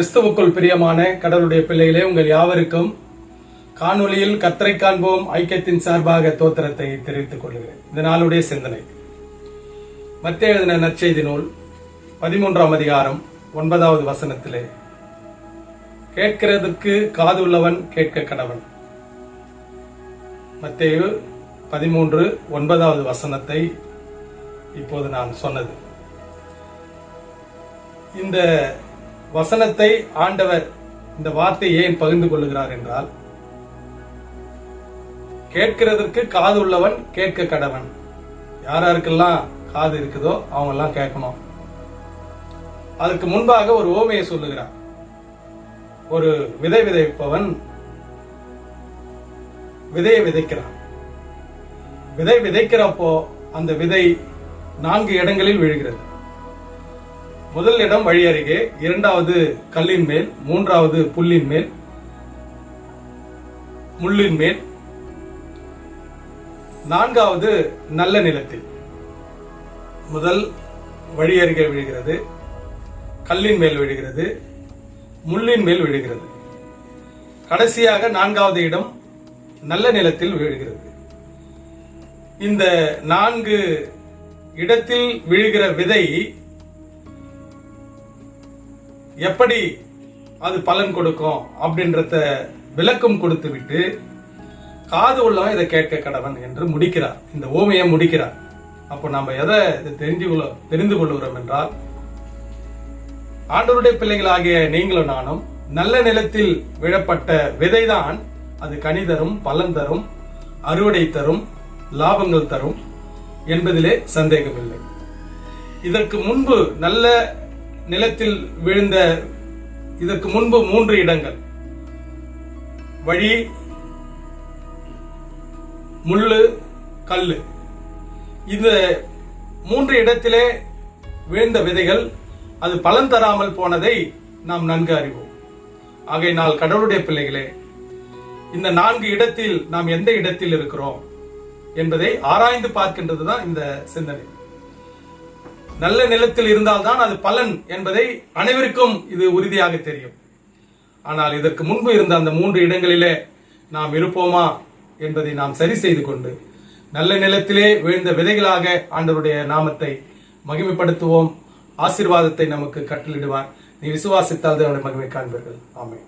கிறிஸ்துவுக்குள் பிரியமான கடவுளுடைய பிள்ளைகளே உங்கள் யாவருக்கும் காணொலியில் கத்தரை காண்போம் ஐக்கியத்தின் சார்பாக தோத்திரத்தை தெரிவித்துக் கொள்கிறேன். இந்த நாளுடைய சிந்தனை. மத்திய எழுதின நற்செய்தி நூல் பதிமூன்றாம் அதிகாரம் ஒன்பதாவது வசனத்திலே கேட்கிறதற்கு காது உள்ளவன் கேட்க கடவன். மத்தேயு பதிமூன்று ஒன்பதாவது வசனத்தை இப்போது நான் சொன்னது. இந்த வசனத்தை ஆண்டவர் இந்த வார்த்தையை ஏன் பகிர்ந்து கொள்ளுகிறார் என்றால் கேட்கிறதற்கு காது உள்ளவன் கேட்க கடவன். யாராருக்கெல்லாம் காது இருக்குதோ அவங்க எல்லாம் கேட்கணும். அதுக்கு முன்பாக ஒரு ஓமையை சொல்லுகிறார். ஒரு விதை விதைப்பவன் விதையை விதைக்கிறான். விதை விதைக்கிறப்போ அந்த விதை நான்கு இடங்களில் விழுகிறது. முதல் இடம் வழி அருகே இரண்டாவது கல்லின் மேல் மூன்றாவது புல்லின் மேல் முள்ளின் மேல் நான்காவது நல்ல நிலத்தில். முதல் வழி அருகே விழுகிறது கல்லின் மேல் விழுகிறது முள்ளின் மேல் விழுகிறது. கடைசியாக நான்காவது இடம் நல்ல நிலத்தில் விழுகிறது. இந்த நான்கு இடத்தில் விழுகிற விதை எப்படி அது பலன் கொடுக்கும் அப்படின்றத விளக்கம் கொடுத்து விட்டு காது உள்ளவன் இதை கேட்க கடவன் என்று முடிக்கிறார். இந்த ஓமையை முடிக்கிறார். அப்போ நம்ம எதை இதை தெரிஞ்சு கொள்ள தெரிந்து கொள்கிறோம் என்றால் ஆண்டவருடைய பிள்ளைகளாகிய நீங்களும் நானும் நல்ல நிலத்தில் விழப்பட்ட விதைதான். அது கனி தரும் பலன் தரும் அறுவடை தரும் லாபங்கள் தரும் என்பதிலே சந்தேகமில்லை. இதற்கு முன்பு நல்ல நிலத்தில் விழுந்த இதற்கு முன்பு மூன்று இடங்கள். வழி முள்ளு கல்லு. இந்த மூன்று இடத்திலே விழுந்த விதைகள் அது பலன் தராமல் போனதை நாம் நன்கு அறிவோம். ஆகையினால் கடவுளுடைய பிள்ளைகளே இந்த நான்கு இடத்தில் நாம் எந்த இடத்தில் இருக்கிறோம் என்பதை ஆராய்ந்து பார்க்கின்றது தான் இந்த சிந்தனை. நல்ல நிலத்தில் இருந்தால்தான் அது பலன் என்பதை அனைவருக்கும் இது உறுதியாக தெரியும். ஆனால் இதற்கு முன்பு இருந்த அந்த மூன்று இடங்களிலே நாம் இருப்போமா என்பதை நாம் சரி செய்து கொண்டு நல்ல நிலத்திலே விழுந்த விதைகளாக ஆண்டவருடைய நாமத்தை மகிமைப்படுத்துவோம். ஆசீர்வாதத்தை நமக்கு கட்டளிடுவார் நீ விசுவாசித்தால் தேவனுடைய மகிமை காண்பீர்கள். ஆமென்.